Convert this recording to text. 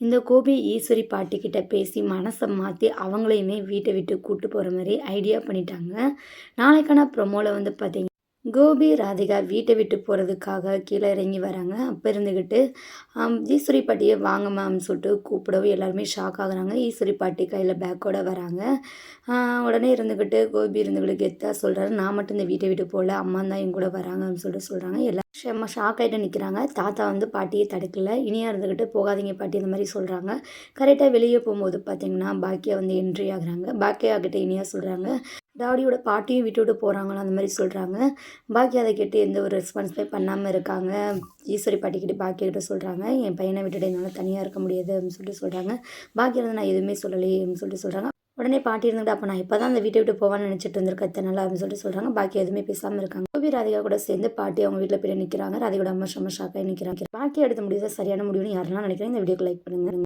இந்த கோபி ஈஸ்வரி பாட்டிக்கிட்ட பேசி மனசை மாற்றி அவங்களையுமே வீட்டை விட்டு கூட்டு போகிற மாதிரி ஐடியா பண்ணிட்டாங்க. நாளைக்கான ப்ரொமோவில் வந்து பார்த்தீங்க கோபி ராதிகா வீட்டை விட்டு போகிறதுக்காக கீழே இறங்கி வராங்க. அப்போ இருந்துக்கிட்டு ஈஸ்வரி பாட்டியை வாங்க மேம் சொல்லிட்டு கூப்பிடவும் எல்லாருமே ஷாக் ஆகுறாங்க. ஈஸ்வரி பாட்டி கையில் பேக்கோட வராங்க. உடனே இருந்துக்கிட்டு கோபி இருந்துக்கிட்டு கெத்தாக சொல்கிறாரு நான் மட்டும் இந்த வீட்டை விட்டு போகல. அம்மா தான் என் கூட வராங்கன்னு சொல்லிட்டு சொல்கிறாங்க எல்லா செம்ம ஷாக் ஆகிட்டு நிற்கிறாங்க தாத்தா வந்து பாட்டியை தடுக்கல. இனியாக இருந்துக்கிட்டு போகாதீங்க பாட்டி இந்த மாதிரி சொல்கிறாங்க கரெக்டாக வெளியே போகும்போது பார்த்தீங்கன்னா பாக்கியா வந்து என்ட்ரி ஆகுறாங்க. பாக்கியா கிட்ட இனியாக சொல்கிறாங்க டாடியோட பாட்டியும் விட்டு விட்டு அந்த மாதிரி சொல்கிறாங்க பாக்கி அதை கேட்டு எந்த ஒரு ரெஸ்பான்ஸுமே பண்ணாமல் இருக்காங்க. ஈஸ்வரி பாட்டிக்கிட்ட பாக்கியக்கிட்ட சொல்கிறாங்க என் பையனை விட்டுட்டு என்னால் தனியாக இருக்க முடியாது அப்படின்னு சொல்லிட்டு சொல்கிறாங்க பாக்கி இருந்து நான் எதுவுமே சொல்லலையே அப்படின்னு சொல்லிட்டு சொல்கிறாங்க உடனே பாட்டி இருந்துட்டு அப்போ நான் இப்போ தான் அந்த வீட்டை விட்டு போவான்னு நினச்சிட்டு இருந்திருக்கேன் இத்தனை நாள் அப்படின்னு சொல்லிட்டு சொல்கிறாங்க பாக்கி எதுவுமே பேசாமல் இருக்காங்க. கோபி ராதிகா கூட சேர்ந்து பாட்டி அவங்க வீட்டில் போய் நிற்கிறாங்க ராதிகோட அம்மா செம்ம ஷாக்காக நிற்கிறாங்க பாக்கி எடுத்த முடியாது சரியான முடிவுன்னு யாரெல்லாம் நினைக்கிறேன் இந்த வீடியோக்கு லைக் பண்ணுங்க.